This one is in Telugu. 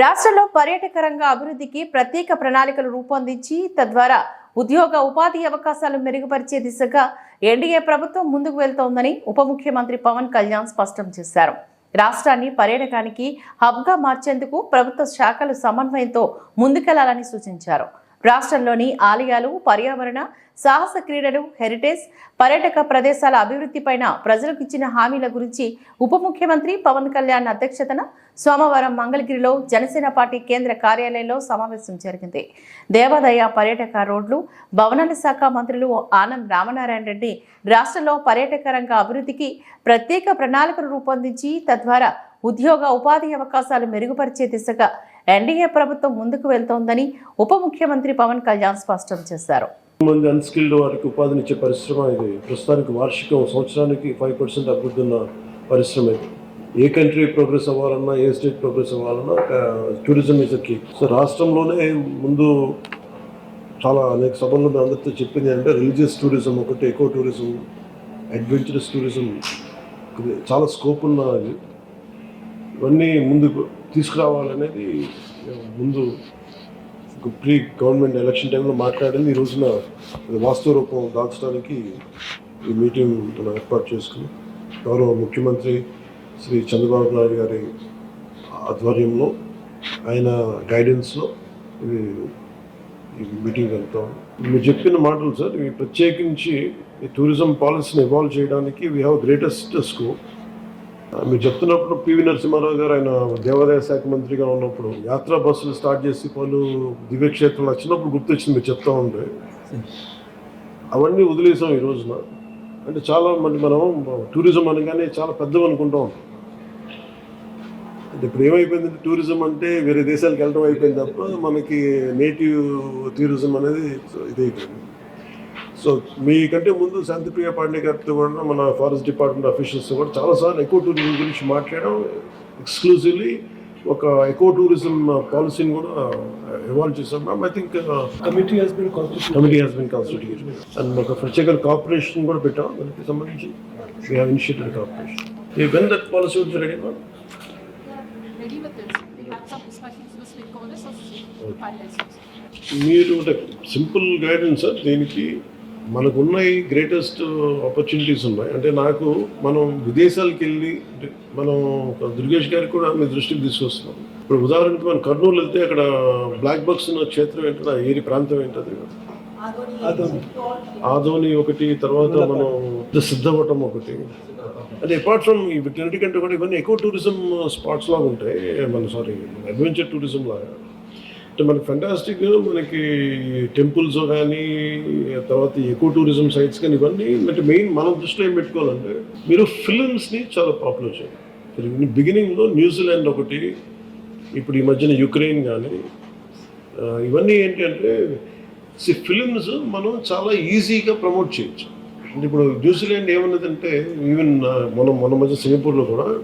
రాష్ట్రంలో పర్యాటక రంగ అభివృద్ధికి ప్రత్యేక ప్రణాళికలు రూపొందించి తద్వారా ఉద్యోగ ఉపాధి అవకాశాలు మెరుగుపరిచే దిశగా ఎన్డీఏ ప్రభుత్వం ముందుకు వెళ్తోందని ఉప ముఖ్యమంత్రి పవన్ కళ్యాణ్ స్పష్టం చేశారు. రాష్ట్రాన్ని పర్యాటకానికి హబ్గా మార్చేందుకు ప్రభుత్వ శాఖలు సమన్వయంతో ముందుకెళ్ళాలని సూచించారు. రాష్ట్రంలోని ఆలయాలు పర్యావరణ సాహస క్రీడలు హెరిటేజ్ పర్యాటక ప్రదేశాల అభివృద్ధిపైన ప్రజలకు ఇచ్చిన హామీల గురించి ఉప ముఖ్యమంత్రి పవన్ కళ్యాణ్ అధ్యక్షతన సోమవారం మంగళగిరిలో జనసేన పార్టీ కేంద్ర కార్యాలయంలో సమావేశం జరిగింది. దేవాదాయ పర్యాటక రోడ్లు భవనాల శాఖ మంత్రులు ఆనం రామనారాయణ రెడ్డి రాష్ట్రంలో పర్యాటక రంగ అభివృద్ధికి ప్రత్యేక ప్రణాళికలు రూపొందించి తద్వారా ఉద్యోగ ఉపాధి అవకాశాలు మెరుగుపరిచే దిశగా ఎన్డీఏ ప్రభుత్వం ముందుకు వెళ్తోందని ఉప ముఖ్యమంత్రి పవన్ కళ్యాణ్ స్పష్టం చేశారు. మంది అన్స్కిల్డ్ వారికి ఉపాధినిచ్చే పరిశ్రమ ఇది. ప్రస్తుతానికి వార్షికం సంవత్సరానికి ఫైవ్ పర్సెంట్ అభివృద్ధి ఉన్న పరిశ్రమ ఇది. ఏ కంట్రీ ప్రోగ్రెస్ అవ్వాలన్నా ఏ స్టేట్ ప్రోగ్రెస్ అవ్వాలన్నా టూరిజం ఇస్ కీ సో రాష్ట్రంలోనే ముందు చాలా అనేక సభల్లో మేము అందరితో చెప్పింది అంటే రిలీజియస్ టూరిజం ఒకటి ఎకో టూరిజం అడ్వెంచరస్ టూరిజం చాలా స్కోప్ ఉన్నది ఇవన్నీ ముందుకు తీసుకురావాలనేది ముందు ఒక ప్రీ గవర్నమెంట్ ఎలక్షన్ టైంలో మాట్లాడింది. ఈ రోజున వాస్తవ రూపం దాల్చడానికి ఈ మీటింగ్ మనం ఏర్పాటు చేసుకుని గౌరవ ముఖ్యమంత్రి శ్రీ చంద్రబాబు నాయుడు గారి ఆధ్వర్యంలో ఆయన గైడెన్స్లో ఇది ఈ మీటింగ్ వెళ్తాం మీరు చెప్పిన మాటలు సార్ ఇవి ప్రత్యేకించి ఈ టూరిజం పాలసీని ఇవాల్వ్ చేయడానికి వీ హ్యావ్ గ్రేటెస్ట్ స్కోప్ మీరు చెప్తున్నప్పుడు పివి నరసింహారావు గారు ఆయన దేవాదాయ శాఖ మంత్రిగా ఉన్నప్పుడు యాత్రా బస్సులు స్టార్ట్ చేసి పలు దివ్యక్షేత్రంలో వచ్చినప్పుడు గుర్తొచ్చింది మీరు చెప్తా ఉంటే. అవన్నీ వదిలేసాం ఈ రోజున. అంటే చాలా మంది మనం టూరిజం అనగానే చాలా పెద్దవి అనుకుంటాం అంటే ఇప్పుడు ఏమైపోయిందంటే టూరిజం అంటే వేరే దేశాలకు వెళ్ళడం అయిపోయింది తప్ప మనకి నేటివ్ టూరిజం అనేది ఇది అయిపోయింది సో మీకంటే ముందు శాంతిప్రియ పాండే గారితో కూడా మన ఫారెస్ట్ డిపార్ట్మెంట్ అఫీషియల్స్ కూడా చాలాసార్లు ఎక్కువ టూరిజం గురించి మాట్లాడడం ఎక్స్క్లూజివ్లీ ఒక ఎకో టూరిజం పాలసీని కూడా ఇవాల్వ్ చేసాం ma'am I think has been constituted. Committee has been constituted and ఒక ప్రత్యేక కార్పొరేషన్ కూడా పెట్టాం. దానికి సంబంధించి వీ హ్యావ్ ఇనిషియేటెడ్ కార్పొరేషన్ ఈ వెన్ దట్ పాలసీ వచ్చి రెడీ మ్యామ్. మీరు అంటే సింపుల్ గైడెన్స్ సార్ దీనికి? మనకు ఉన్నాయి గ్రేటెస్ట్ ఆపర్చునిటీస్ ఉన్నాయి. అంటే నాకు మనం విదేశాలకు వెళ్ళి అంటే మనం ఒక దుర్గేష్ గారికి కూడా మీ దృష్టికి తీసుకొస్తున్నాం. ఇప్పుడు ఉదాహరణకి మనం కర్నూలు వెళ్తే అక్కడ బ్లాక్ బాక్స్ ఉన్న క్షేత్రం ఏంటో ఏరి ప్రాంతం ఏంటది? Adoni. ఆదోని ఒకటి తర్వాత మనం సిద్ధవటం ఒకటి. అంటే అపార్ట్ ఫ్రమ్ ఈ వీటన్నిటికంటే కూడా ఇవన్నీ ఎక్కువ టూరిజం స్పాట్స్ లాగా ఉంటాయి. మన సారీ అడ్వెంచర్ టూరిజం లాగా. అంటే మనకి ఫెంటాస్టిక్ మనకి టెంపుల్స్ కానీ తర్వాత ఎక్కువ టూరిజం సైట్స్ కానీ ఇవన్నీ అంటే మెయిన్ మనం దృష్టిలో ఏం పెట్టుకోవాలంటే మీరు ఫిలిమ్స్ని చాలా పాపులర్ చేయాలి. బిగినింగ్లో న్యూజిలాండ్ ఒకటి ఇప్పుడు ఈ మధ్యన యుక్రెయిన్ కానీ ఇవన్నీ ఏంటి అంటే సి ఫిలిమ్స్ మనం చాలా ఈజీగా ప్రమోట్ చేయొచ్చు. అంటే ఇప్పుడు న్యూజిలాండ్ ఏమన్నదంటే ఈవెన్ మనం మన మధ్య సింగపూర్లో కూడా